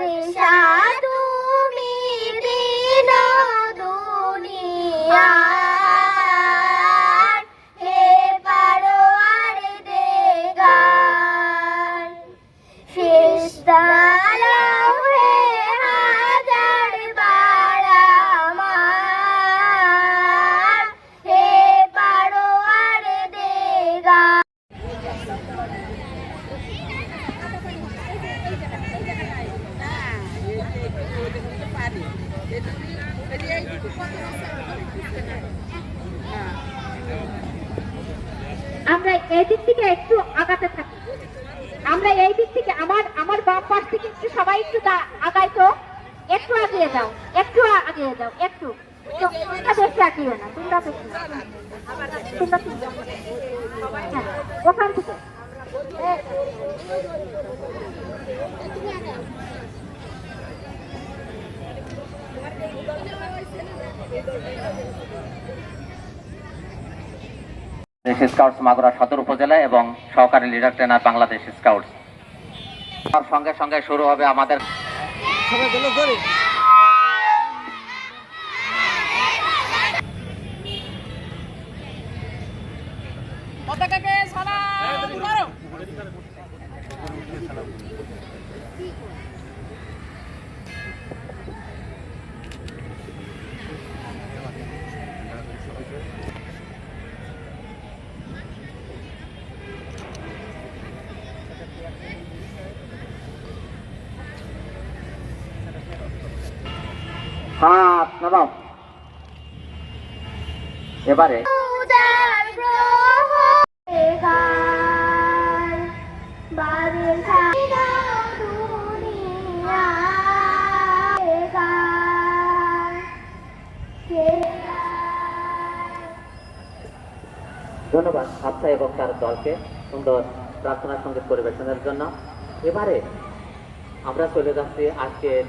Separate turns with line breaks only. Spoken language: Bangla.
दिशा तुम्ही दिना दुनिया হ্যাঁ। আমরা এই দিক থেকে একটু আগাতে থাকি। আমরা এই দিক থেকে আমার আমার বাপ পাশ থেকে একটু সবাই একটু আগাইতো একটু আগিয়ে যাও, একটু আগিয়ে যাও, একটু। না ওখান থেকে।
স্কাউটস মাগুরা সদর উপজেলা এবং সহকারী লিডার ট্রেনার বাংলাদেশ স্কাউটস। তার সঙ্গে সঙ্গে শুরু হবে আমাদের হাত নামাও এবারে। ধন্যবাদ আচ্ছা এবং তার দলকে সুন্দর প্রার্থনা সংগীত পরিবেশনের জন্য। এবারে আমরা চলে যাচ্ছি আজকের